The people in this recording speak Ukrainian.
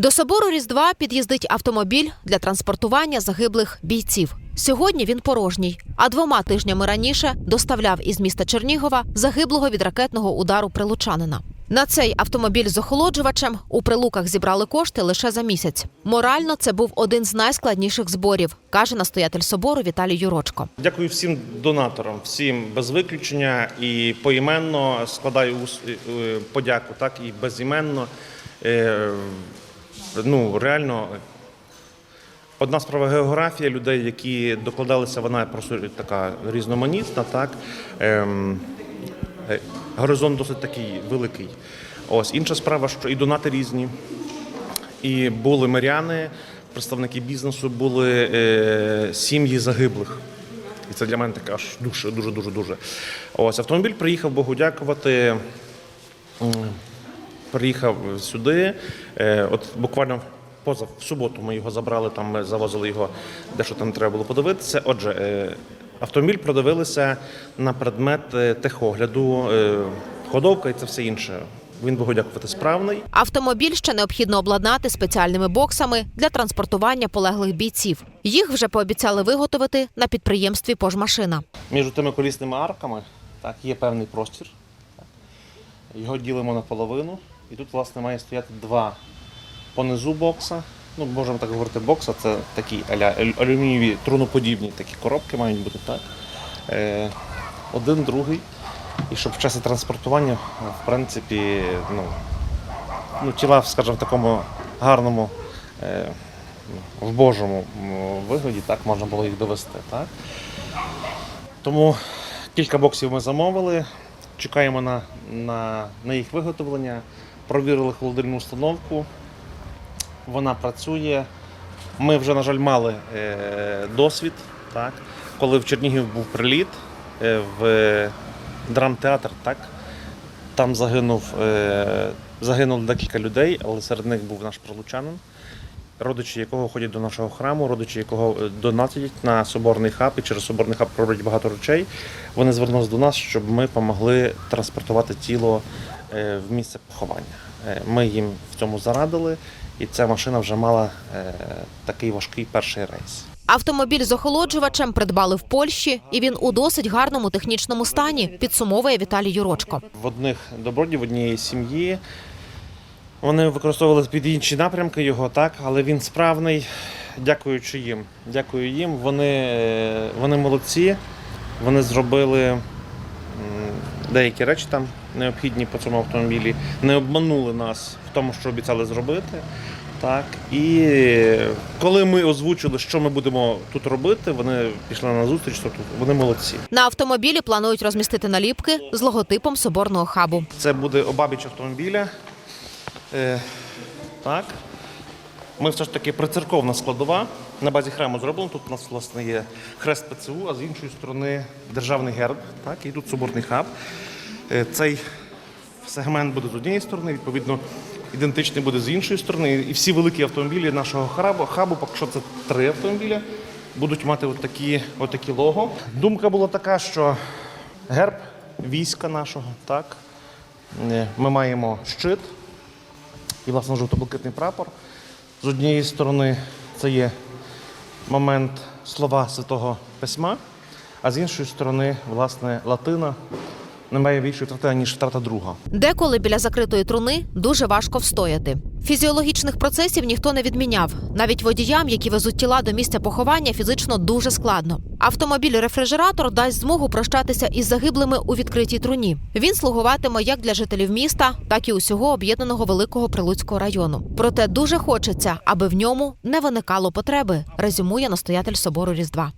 До собору Різдва під'їздить автомобіль для транспортування загиблих бійців. Сьогодні він порожній, а двома тижнями раніше доставляв із міста Чернігова загиблого від ракетного удару прилучанина. На цей автомобіль з охолоджувачем у прилуках зібрали кошти лише за місяць. Морально це був один з найскладніших зборів, каже настоятель собору Віталій Юрочко. Дякую всім донаторам, всім без виключення і поіменно складаю е, подяку, так і безіменно. Ну реально. Одна справа географія людей, які докладалися, вона просто така різноманітна, так ем, е, горизонт досить такий великий. Ось інша справа, що і донати різні, і були миряни, представники бізнесу, були е, сім'ї загиблих. І це для мене таке аж дуже, дуже, дуже, дуже. Ось автомобіль приїхав Богу дякувати. Приїхав сюди. Е, от буквально поза в суботу ми його забрали, там ми завозили його, дещо там треба було подивитися. Отже, е, автомобіль продивилися на предмет е, техогляду, ходовка і це все інше. Він Богу дякувати справний. Автомобіль ще необхідно обладнати спеціальними боксами для транспортування полеглих бійців. Їх вже пообіцяли виготовити на підприємстві Пожмашина. Між тими колісними арками так, є певний простір. Його ділимо на половину. І тут, власне, має стояти два понизу бокса. Ну, можемо так говорити, бокса це такі аля алюмінієві труноподібні такі коробки мають бути так. Е, один, другий. І щоб в часі транспортування, в принципі, ну, ну, тіла, скажімо, в такому гарному, е, в Божому вигляді, так можна було їх довести. Так? Тому кілька боксів ми замовили, чекаємо на, на, на їх виготовлення, провірили холодильну установку. Вона працює. Ми вже, на жаль, мали е, досвід, так? коли в Чернігів був приліт е, в драмтеатр, так? там загинув, е, загинуло декілька людей, але серед них був наш пролучанин родичі якого ходять до нашого храму, родичі якого донатять на соборний хаб і через соборний хаб роблять багато речей. Вони звернулися до нас, щоб ми допомогли транспортувати тіло в місце поховання. Е, Ми їм в цьому зарадили, і ця машина вже мала е, такий важкий перший рейс. Автомобіль з охолоджувачем придбали в Польщі, і він у досить гарному технічному стані. Підсумовує Віталій Юрочко. В одних добродів, в однієї сім'ї. Вони використовували під інші напрямки його, так, але він справний. Дякуючи їм. Дякую їм. Вони, е, вони молодці. Вони зробили деякі речі там необхідні по цьому автомобілі. Не обманули нас в тому, що обіцяли зробити. Так. І коли ми озвучили, що ми будемо тут робити, вони пішли на зустріч, тобто вони молодці. На автомобілі планують розмістити наліпки з логотипом соборного хабу. Це буде обабіч автомобіля. Е, так. Ми все ж таки прицерковна складова. На базі храму зроблено. Тут у нас власне є хрест ПЦУ, а з іншої сторони державний герб. Так, і тут соборний хаб. Е, цей сегмент буде з однієї сторони, відповідно, ідентичний буде з іншої сторони. І всі великі автомобілі нашого хабу, хабу, поки що це три автомобіля, будуть мати отакі, отакі лого. Думка була така, що герб війська нашого, так, Е, Ми маємо щит і, власне, жовто-блакитний прапор. З однієї сторони це є момент слова Святого Письма, а з іншої сторони, власне, латина не має більшої втрати, ніж втрата друга. Деколи біля закритої труни дуже важко встояти. Фізіологічних процесів ніхто не відміняв. Навіть водіям, які везуть тіла до місця поховання, фізично дуже складно. Автомобіль-рефрижератор дасть змогу прощатися із загиблими у відкритій труні. Він слугуватиме як для жителів міста, так і усього об'єднаного великого прилуцького району. Проте дуже хочеться, аби в ньому не виникало потреби. Резюмує настоятель собору Різдва.